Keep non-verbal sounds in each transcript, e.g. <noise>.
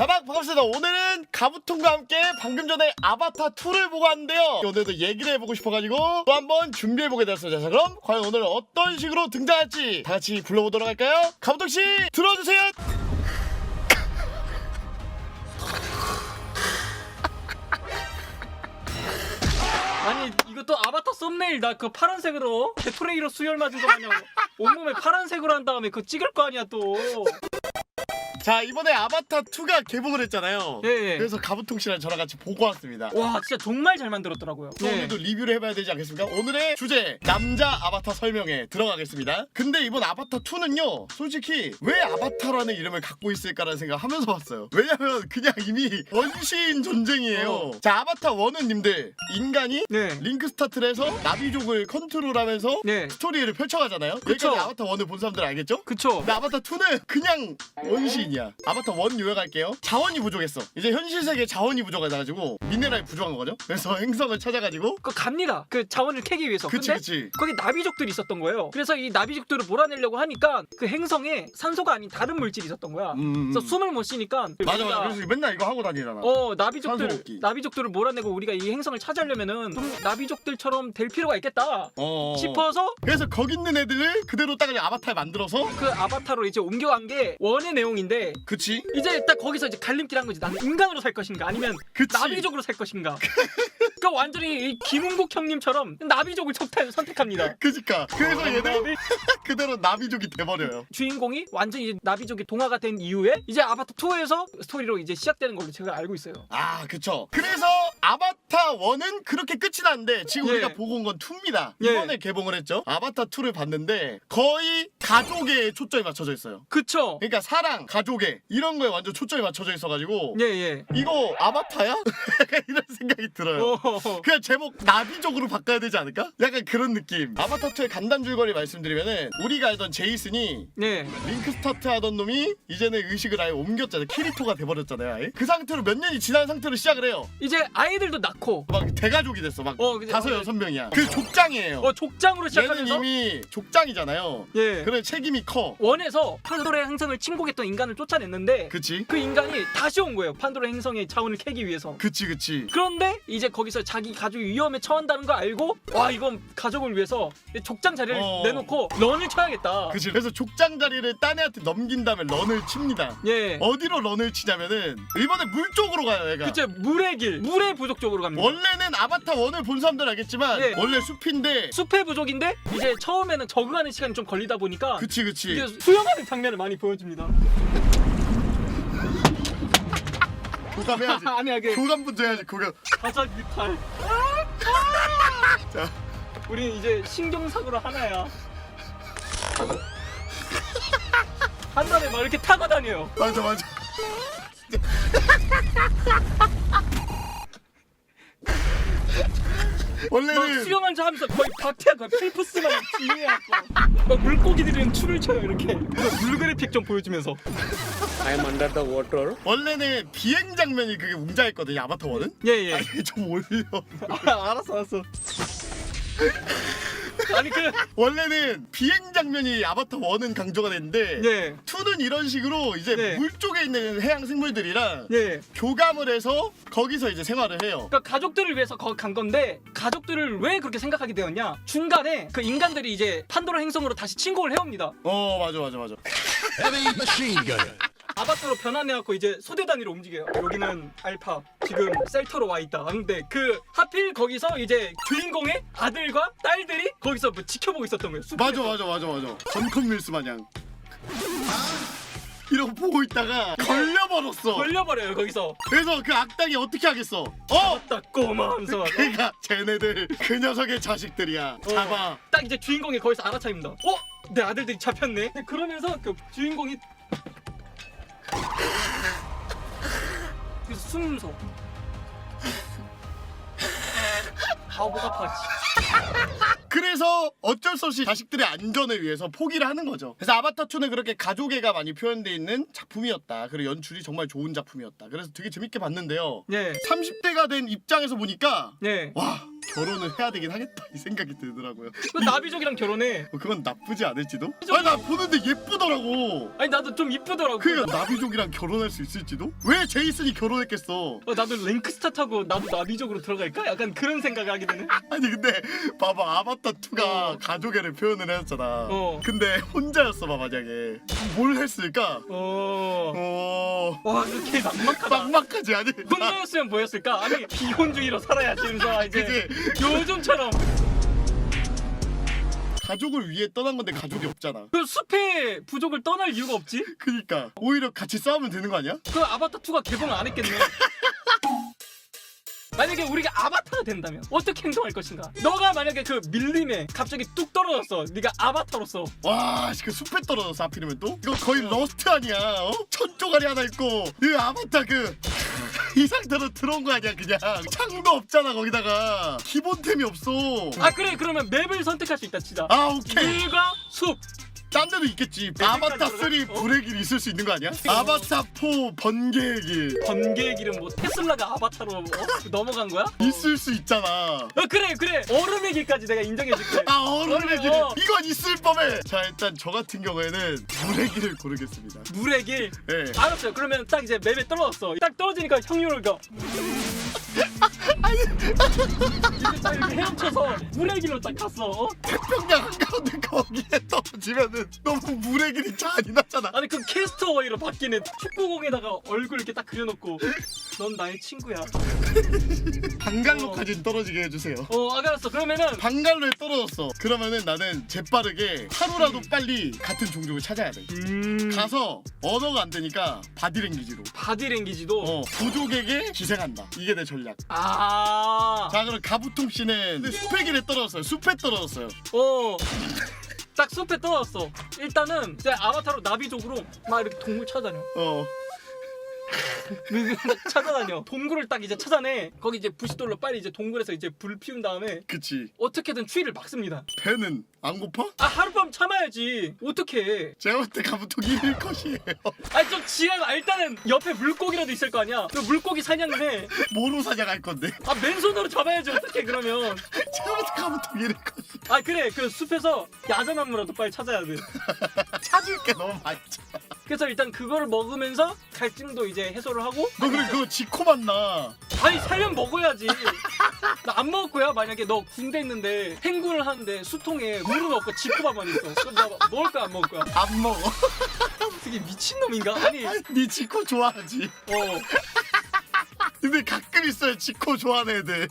자, 막 반갑습니다. 오늘은 가부통과 함께 방금 전에 아바타 2를 보고 왔는데요. 오늘도 얘기를 해보고 싶어가지고 또 한번 준비해보게 되었습니다. 자, 그럼 과연 오늘 어떤 식으로 등장할지 다 같이 불러보도록 할까요? 가부통 씨 들어주세요. 아니 이것도 아바타 썸네일 나 그 파란색으로 배토레이로 수혈 맞은 거 마냥 온몸에 파란색으로 한 다음에 그거 찍을 거 아니야 또. 자, 이번에 아바타 2가 개봉을 했잖아요. 예, 예. 그래서 가부통 씨랑 저랑 같이 보고 왔습니다. 와 진짜 정말 잘 만들었더라고요. 또 오늘도 리뷰를 해봐야 되지 않겠습니까? 오늘의 주제 남자 아바타 설명에 들어가겠습니다. 근데 이번 아바타 2는요, 솔직히 왜 아바타라는 이름을 갖고 있을까라는 생각하면서 봤어요. 왜냐면 그냥 이미 원시인 전쟁이에요. 어. 자 아바타 1은 님들 인간이 네. 링크 스타트를 해서 나비족을 컨트롤하면서 네. 스토리를 펼쳐가잖아요. 그쵸. 여기까지 아바타 1을 본 사람들 알겠죠? 그쵸. 근데 아바타 2는 그냥 원시인 이야. 아바타 1 요약할게요. 자원이 부족했어. 이제 현실 세계 자원이 부족해가지고 미네랄이 부족한 거죠. 그래서 <laughs> 행성을 찾아가지고 그 갑니다. 그 자원을 캐기 위해서. 그치 근데 그치. 거기 나비족들이 있었던 거예요. 그래서 이 나비족들을 몰아내려고 하니까 그 행성에 산소가 아닌 다른 물질이 있었던 거야. 음, 그래서 숨을 못 쉬니까 맞아 우리가 맞아. 그래서 맨날 이거 하고 다니잖아. 어 산소 나비족들 먹기. 나비족들을 몰아내고 우리가 이 행성을 찾으려면은 좀 나비족들처럼 될 필요가 있겠다 어. 싶어서 그래서 거기 있는 애들을 그대로 딱 그냥 아바타에 만들어서 그 아바타로 이제 옮겨간 게 원의 내용인데 그치 이제 딱 거기서 이제 갈림길 한 거지. 나는 인간으로 살 것인가 아니면 그치 나비족으로 살 것인가. <laughs> 그러니까 완전히 이 김은국 형님처럼 나비족을 선택, 선택합니다. 그니까 그래서 얘들 나비- <laughs> 그대로 나비족이 돼버려요. 주인공이 완전히 이제 나비족이 동화가 된 이후에 이제 아바타 2에서 스토리로 이제 시작되는 걸로 제가 알고 있어요. 아 그쵸. 그래서 아바타 1은 그렇게 끝이 났는데 지금 예. 우리가 보고 온 건 2입니다. 예. 이번에 개봉을 했죠. 아바타 2를 봤는데 거의 가족에 초점이 맞춰져 있어요. 그쵸? 그러니까 사랑, 가족에 이런 거에 완전 초점이 맞춰져 있어가지고 예 예. 이거 아바타야? <laughs> 이런 생각이 들어요. 어. <laughs> 그냥 제목 나비족으로 바꿔야 되지 않을까? 약간 그런 느낌. 아바타 2의 간단 줄거리 말씀드리면은 우리가 알던 제이슨이 네. 링크 스타트 하던 놈이 이제는 의식을 아예 옮겼잖아요. 키리토가 돼버렸잖아요. 아예. 그 상태로 몇 년이 지난 상태로 시작을 해요. 이제 아이들도 낳고 막 대가족이 됐어. 막 어, 그죠. 다섯 어, 여섯 명이야. 그 족장이에요. 어 족장으로 얘는 시작하면서 이미 족장이잖아요. 예. 그래 책임이 커. 원에서 판도라의 행성을 침공했던 인간을 쫓아냈는데 그치? 그 인간이 다시 온 거예요. 판도라 행성의 자원을 캐기 위해서. 그치 그치. 그런데 이제 거기서 자기 가족이 위험에 처한다는 걸 알고 와 이건 가족을 위해서 족장 자리를 어. 내놓고 런을 쳐야겠다. 그치. 그래서 족장 자리를 딴 애한테 넘긴 다음에 런을 칩니다. 예. 어디로 런을 치냐면은 이번에 물 쪽으로 가요 얘가 그쵸 물의 길, 물의 부족 쪽으로 갑니다. 원래는 아바타 1을 본 사람들 알겠지만 예. 원래 숲인데 숲의 부족인데 이제 처음에는 적응하는 시간이 좀 걸리다 보니까 그치 그치 이제 수영하는 장면을 많이 보여줍니다. 교감해야지. <laughs> 아니 아니 교감 먼저 해야지 교감 가자 뮤탈. 자. 우리 이제 신경사고로 하나야. 한 달에 막 이렇게 타고 다녀요. 맞아 맞아. <laughs> 막 원래는 수영한 척 하면서 거의 박태야 거의 펠프스만 뒤에 갖고. 막 물고기들은 춤을 춰요 이렇게. 물 그래픽 좀 보여주면서 I am under the water. 원래는 비행 장면이 그게 웅장했거든요 아바타 1은 예예 아니 좀 올려 아, 알았어 알았어 아니 그 원래는 비행 장면이 아바타 1은 강조가 됐는데 예. 2는 이런 식으로 이제 네. 물 쪽에 있는 해양 생물들이랑 예. 교감을 해서 거기서 이제 생활을 해요 그러니까 가족들을 위해서 거기 간 건데 가족들을 왜 그렇게 생각하게 되었냐? 중간에 그 인간들이 이제 판도라 행성으로 다시 침공을 해옵니다. 어 맞아 맞아 맞아 Heavy machine gun. 아바타로 변환해갖고 이제 소대 단위로 움직여요. 여기는 알파, 지금 셀터로 와 있다. 근데 그 하필 거기서 이제 주인공의 아들과 딸들이 거기서 뭐 지켜보고 있었던 거예요. 숲에서. 맞아 맞아 맞아 맞아 전컵 밀스 마냥 이러고 보고 있다가 걸려버렸어 걸려버려요 거기서. 그래서 그 악당이 어떻게 하겠어 어 딱 꼬마 하면서 <laughs> 그러니까 쟤네들 그 녀석의 자식들이야 잡아 딱 이제 주인공이 거기서 알아차립니다. 어? 내 아들들이 잡혔네. 그러면서 그 주인공이 그래서 숨서 아목 아파. 그래서 어쩔 수 없이 자식들의 안전을 위해서 포기를 하는 거죠 그래서 아바타 2는 그렇게 가족애가 많이 표현되어 있는 작품이었다 그리고 연출이 정말 좋은 작품이었다 그래서 되게 재밌게 봤는데요 예. 30대가 된 입장에서 보니까 예. 와 결혼을 해야 되긴 하겠다 이 생각이 들더라고요. 그 나비족이랑 결혼해. 뭐 그건 나쁘지 않을지도? 아니 나 보는데 예쁘더라고. 아니 나도 좀 이쁘더라고. 그러니까 나비족이랑 결혼할 수 있을지도? 왜 제이슨이 결혼했겠어? 어, 나도 랭크스타 타고 나도 나비족으로 들어갈까? 약간 그런 생각을 하게 되네. <laughs> 아니 근데 봐봐 아바타 2가 가족애를 표현을 했잖아. 어. 근데 혼자였어 봐 만약에 뭘 했을까? 어. 어 와 이렇게 막막하다. 막막하지 아니? 혼자였으면 뭐였을까? 아니 비혼주의로 살아야지 그래서 이제 그지? <laughs> 요즘처럼 가족을 위해 떠난 건데 가족이 없잖아. 그 숲의 부족을 떠날 이유가 없지? 그니까 오히려 같이 싸우면 되는 거 아니야? 그 아바타 2가 개봉을 안 했겠네. <laughs> 만약에 우리가 아바타가 된다면 어떻게 행동할 것인가? 너가 만약에 그 밀림에 갑자기 뚝 떨어졌어. 네가 아바타로서 와, 씨, 그 숲에 떨어져서 하필이면 또? 이거 거의 러스트 아니야, 어? 천조가리 하나 있고, 이 아바타 그, 이 상태로 들어온 거 아니야, 그냥. 창도 없잖아, 거기다가. 기본템이 없어. 아 그래 그러면 맵을 선택할 수 있다 치자. 아, 오케이. 물과 숲. 딴 데도 있겠지. 내 아바타 생각으로는? 3 어? 불의 길 있을 수 있는 거 아니야? 아바타 4 번개의 길. 번개의 길은 뭐 테슬라가 아바타로 어? 넘어간 거야? 있을 수 있잖아. 어, 그래 그래 얼음의 길까지 내가 인정해줄게. 아, 얼음의 길. 어. 이건 있을 법에. 자, 일단 저 같은 경우에는 불의 길을 고르겠습니다. 물의 길. 예. 알았어요. 그러면 딱 이제 맵에 떨어졌어. 딱 떨어지니까 형님을 가. <laughs> 딱 이렇게 헤엄쳐서 물의 길로 딱 갔어. 어? 태평양 한가운데 지면은 너무 물의 길이 잔인하잖아. 아니 그 캐스터웨이로 바뀌는 축구공에다가 얼굴 이렇게 딱 그려놓고 넌 나의 친구야. 방갈로까지 떨어지게 해주세요. 어 알았어. 그러면은 방갈로에 떨어졌어. 그러면은 나는 재빠르게 하루라도 빨리 같은 종족을 찾아야 돼. 음 가서 언어가 안 되니까 바디랭귀지로. 바디랭귀지도 어, 부족에게 기생한다. 이게 내 전략. 아 자, 그럼 가부통 씨는 숲의 길에 떨어졌어요. 숲에 떨어졌어요. 어. 딱 숲에 떨어졌어. 일단은 이제 아바타로 나비족으로 막 이렇게 동물 찾아다녀. 어, 막 <laughs> 찾아다녀. 동굴을 딱 이제 찾아내. 거기 이제 부싯돌로 빨리 이제 동굴에서 이제 불 피운 다음에 그치. 어떻게든 추위를 막습니다. 배는 안 고파? 아 하룻밤 참아야지. 어떻게? 제가 볼 때 가부통 이길 것이에요. 아니 좀 지하 아, 일단은 옆에 물고기라도 있을 거 아니야. 그 물고기 사냥을 해. 뭐로 사냥할 건데? 아 맨손으로 잡아야지 어떻게 그러면? 제가 볼 때 가부통 이길 것이. 아 그래 그 숲에서 야자나무라도 빨리 찾아야 돼. 찾을 게 너무 많죠. 그래서 일단 그거를 먹으면서 갈증도 이제 해소를 하고. 너 그래 그거 지코 만나. 아니 살면 먹어야지. 나 안 먹을 거야. 만약에 너 군대 있는데 행군을 하는데 수통에 물은 없고 지코밥만 있어. 그럼 나 먹을 거야 안 먹을 거야? 안 먹어. 되게 미친 놈인가? 아니 어. 네 지코 좋아하지. 근데 가끔 있어요 지코 좋아하는 애들.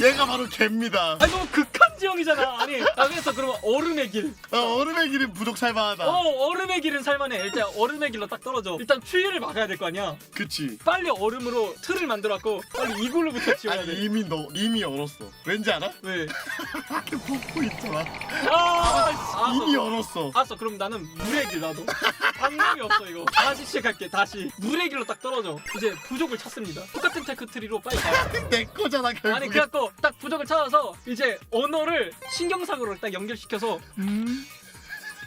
얘가 바로 개입니다. 아니 너무 극한 지형이잖아. 아니 아 그래서 그러면 얼음의 길. 어, 얼음의 길은 부족 살만하다. 어 얼음의 길은 살만해. 일단 얼음의 길로 딱 떨어져. 일단 추위를 막아야 될 거 아니야. 그치. 빨리 얼음으로 틀을 만들었고 빨리 이글루부터 지어야 아니 돼. 이미 너 이미 얼었어. 왠지 알아? 왜? <laughs> 벗고 있잖아. 아, 알았어. 이미 얼었어. 알았어 그럼 나는 물의 길 나도 방법이 없어 이거 다시 시작할게 다시 물의 길로 딱 떨어져 이제 부족을 찾습니다 똑같은 테크트리로 빨리 가요 <laughs> 내 거잖아 결국에. 아니 그래갖고 딱 부족을 찾아서 이제 언어를 신경상으로 딱 연결시켜서 음,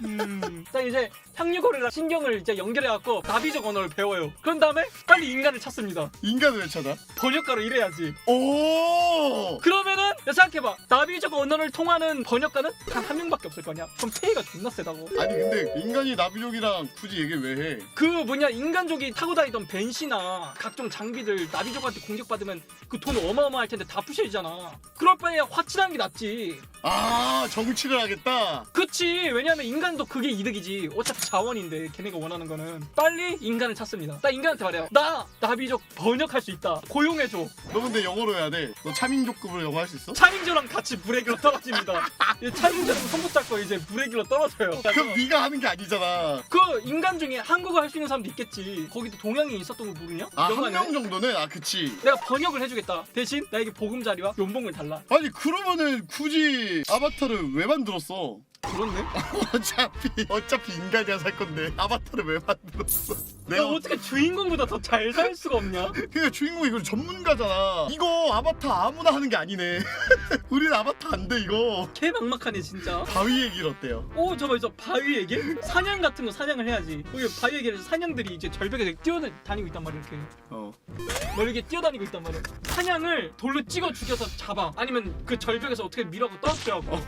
음. 딱 이제 향유고리랑 신경을 이제 연결해갖고 나비족 언어를 배워요 그런 다음에 빨리 인간을 찾습니다 인간을 왜 찾아? 번역가로 일해야지 오. 그러면은 야, 생각해봐 나비족 언어를 통하는 번역가는 단 한 명밖에 없을 거냐 그럼 페이가 존나 세다고 아니 근데 인간이 나비족이랑 굳이 얘기 왜 해? 그 뭐냐 인간족이 타고 다니던 벤시나 각종 장비들 나비족한테 공격받으면 그 돈 어마어마할 텐데 다 부셔지잖아. 그럴 바에 화친하는 게 낫지. 아 정치를 하겠다. 그치 왜냐면 인간 도 그게 이득이지. 어차피 자원인데 걔네가 원하는 거는 빨리 인간을 찾습니다. 나 인간한테 말해요. 나 나비족 번역할 수 있다. 고용해줘. 너 근데 영어로 해야 돼. 너 차민족급으로 영어 할 수 있어? 차민조랑 같이 길로 떨어집니다. 이 차민조랑 손 붙 잡고 이제 길로 떨어져요. 그럼 네가 하는 게 아니잖아. 그 인간 중에 한국어 할 수 있는 사람도 있겠지. 거기도 동양인 있었던 거 모르냐? 아한 영화는? 명 정도는 아 그치. 내가 번역을 해주겠다. 대신 나에게 보금자리와 연봉을 달라. 아니 그러면은 굳이 아바타를 왜 만들었어? 그렇네. <laughs> 어차피 어차피 인간이야 살 건데 아바타를 왜 만들었어? 내가 내가 어떻게 주인공보다 더 잘 살 수가 없냐? <laughs> 그러니까 주인공 이거 전문가잖아. 이거 아바타 아무나 하는 게 아니네. <laughs> 우린 아바타 안돼 이거 개 막막하네 진짜. 바위 얘기를 어때요? 오 저거 저 바위 얘기? 사냥 같은 거 사냥을 해야지. 여기 바위 얘기를 사냥들이 이제 절벽에 뛰어다니고 있단 말이야 이렇게. 어 멀게 뛰어다니고 있단 말이야. 사냥을 돌로 찍어 죽여서 잡아. 아니면 그 절벽에서 어떻게 밀어고 떨어뜨려고.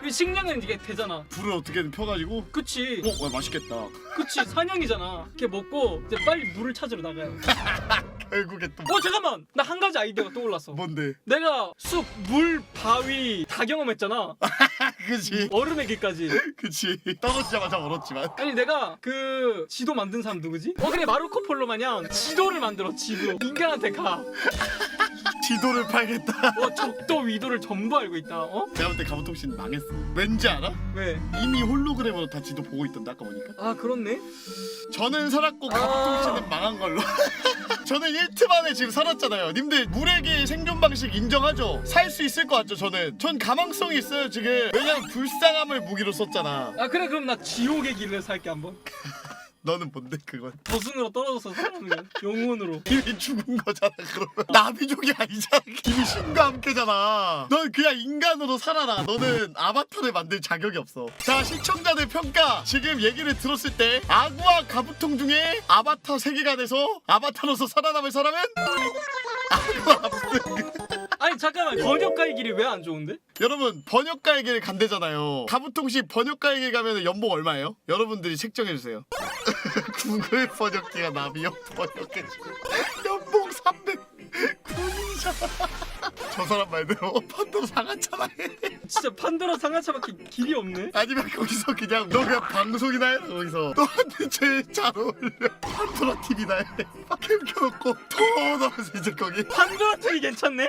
그 식량은 이게 되잖아. 불을 어떻게든 펴가지고 그치. 어 와, 맛있겠다 그치 사냥이잖아. 이렇게 먹고 이제 빨리 물을 찾으러 나가요. <laughs> 결국에 또 어 잠깐만 나 한 가지 아이디어가 떠올랐어. 뭔데 내가 숲, 물, 바위 다 경험했잖아. <laughs> 그치 얼음에게까지. 그치 떨어지자마자 얼었지만 아니 내가 그 지도 만든 사람 누구지? 어 그래 마르코 폴로 마냥 지도를 만들어 지도. 인간한테 가. <laughs> 지도를 팔겠다 어 적도 위도를 전부 알고 있다. 어? 내가 볼때 가부통신 망했어 왠지 알아? 왜? 이미 홀로그램으로 다 지도 보고 있던데 아까 보니까 아 그렇네. 저는 살았고 아. 가부통신은 망한 걸로 <laughs> 저는 1트 만에 지금 살았잖아요 님들 물에게 생존 방식 인정하죠? 살 수 있을 것 같죠 저는 전 가망성이 있어요 지금 왜냐면 불쌍함을 무기로 썼잖아 아 그래 그럼 나 지옥의 길을 살게 한번. <laughs> 너는 뭔데 그건? 저승으로 떨어져서 거야. 영혼으로. <laughs> 이미 죽은 거잖아 그러면. 나비족이 아니잖아. 이미 신과 함께잖아. 넌 그냥 인간으로 살아라. 너는 아바타를 만들 자격이 없어. 자 시청자들 평가. 지금 얘기를 들었을 때 아구와 가부통 중에 아바타 세계관에서 아바타로서 살아남을 사람은? 아구와 가부통 아니 잠깐만. 번역가의 길이 왜 안 좋은데? 여러분 번역가의 길 간대잖아요. 가부통씨 번역가의 길 가면 연봉 얼마예요? 여러분들이 책정해 주세요. <laughs> 구글 번역기가 나비요? 번역해 주고. 연봉 300 군인이잖아 저 사람 말대로 <laughs> 판도 상하잖아 진짜 판도라 상하차밖에 길이 없네. 아니면 거기서 그냥 너 그냥 방송이나 해라 거기서. 너한테 제일 잘 어울려. 판도라 TV나 해 캠 켜놓고 더 넣으면서 이제 거기. 판도라 TV 괜찮네.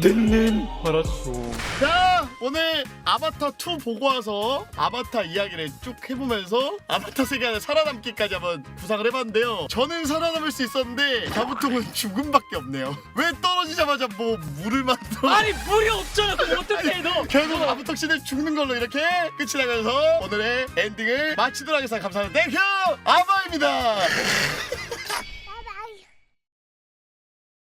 는 알았어. 자 오늘 아바타 2 보고 와서 아바타 이야기를 쭉 해보면서 아바타 세계 안에 살아남기까지 한번 구상을 해봤는데요. 저는 살아남을 수 있었는데 가부통은 <laughs> 죽음밖에 없네요. 왜 떨어지자마자 뭐 물을 만들어? 아니 물이 없잖아. 그럼 어떻게 해 너? 결국 아부통 씨는 죽는 걸로 이렇게 끝이 나면서 오늘의 엔딩을 마치도록 하겠습니다. 감사합니다. 땡큐! 아바입니다 <laughs>